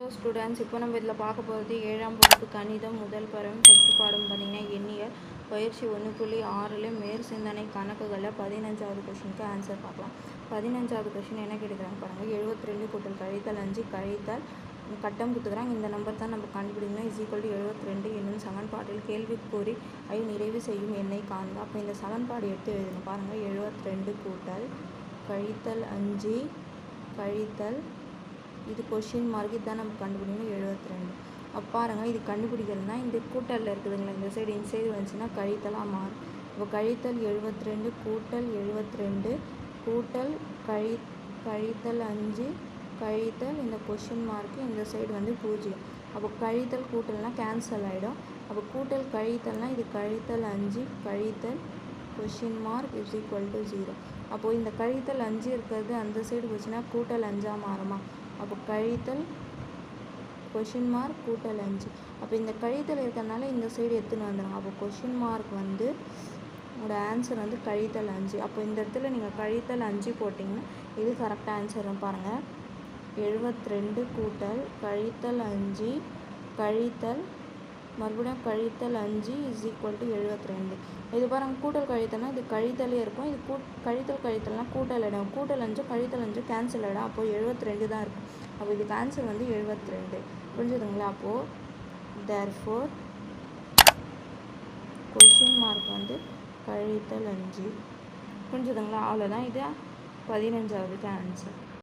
Hello students இப்போ நம்ம இதில் பார்க்க போகிறது ஏழாம் வகுப்பு கணிதம் முதல் பருவம் ஃபஸ்ட்டு பாடம் பார்த்தீங்கன்னா எண்ணியல் பயிற்சி ஒன்று புள்ளி ஆறில் மேற் சிந்தனை கணக்குகளில் பதினஞ்சாவது கொஷினுக்கு ஆன்சர் பார்க்கலாம். பதினஞ்சாவது கொஷின் என்ன கேட்குறாங்க பாருங்கள் எழுபத்தி ரெண்டு கூட்டல் கழித்தல் அஞ்சு கழித்தல் கட்டம் கொடுத்துக்கிறாங்க இந்த நம்பர் தான் நம்ம கண்டுபிடிக்கணும். இஸ் ஈக்குவல் டு எழுபத்தி ரெண்டு என்னும் சமன்பாட்டில் கேள்வி கூறி ஐ நிறைவு செய்யும் எண்ணை காண்க. அப்போ இந்த சமன்பாடு எடுத்து எழுதுங்க பாருங்கள் எழுபத்தி ரெண்டு கூட்டல் கழித்தல் அஞ்சு கழித்தல் இது கொஷின் மார்க் இதுதான் நம்ம கண்டுபிடிக்கணும். எழுபத்தி ரெண்டு அப்போ பாருங்கள் இது கண்டுபிடிக்கிறதுனா இந்த கூட்டலில் இருக்குதுங்களா? இந்த சைடு இந்த சைடு வந்துச்சுன்னா கழித்தலாக மாறும் இப்போ கழித்தல் எழுபத்தி ரெண்டு கூட்டல் எழுபத்தி ரெண்டு கூட்டல் கழி கழித்தல் அஞ்சு கழித்தல் இந்த கொஷின் மார்க்கு இந்த சைடு வந்து பூஜ்ஜியம். அப்போ கழித்தல் கூட்டல்னால் கேன்சல் ஆகிடும் அப்போ கூட்டல் கழித்தல்னால் இது கழித்தல் அஞ்சு கழித்தல் question mark is equal to zero அப்போது இந்த கழித்தல் அஞ்சு இருக்கிறது அந்த சைடு போச்சுன்னா கூட்டல் அஞ்சாக மாறுமா? அப்போ கழித்தல் கொஷின் மார்க் கூட்டல் அஞ்சு. அப்போ இந்த கழித்தல் இருக்கிறதுனால இந்த சைடு எடுத்துன்னு வந்துடும் அப்போ கொஷின் மார்க் வந்து உங்களோட ஆன்சர் வந்து கழித்தல் அஞ்சு. அப்போ இந்த இடத்துல நீங்கள் கழித்தல் அஞ்சு போட்டிங்கன்னா இது கரெக்டாக ஆன்சர்னு பாருங்கள் எழுபத்தி ரெண்டு கூட்டல் கழித்தல் அஞ்சு கழித்தல் மறுபடியும் கழித்தல் அஞ்சு இஸ் ஈக்குவல் டு எழுபத்தி ரெண்டு இது பாருங்கள் கூட்டல் கழித்தல்னா இது கழித்தலே இருக்கும். இது கூ கழித்தல் கழித்தல்னால் கூட்டல் இடம். கூட்டல் அஞ்சு கழித்தல் அஞ்சு கேன்சல் இடம். அப்போது எழுபத்தி ரெண்டு தான் இருக்கும். அப்போ இதுக்கு ஆன்சர் வந்து எழுபத்தி ரெண்டு புரிஞ்சுதுங்களா? அப்போது தேர் ஃபோர் கொஷின் மார்க் வந்து கழித்தல் அஞ்சு. புரிஞ்சுதுங்களா? அவ்வளோதான் இது பதினஞ்சாவதுக்கு ஆன்சர்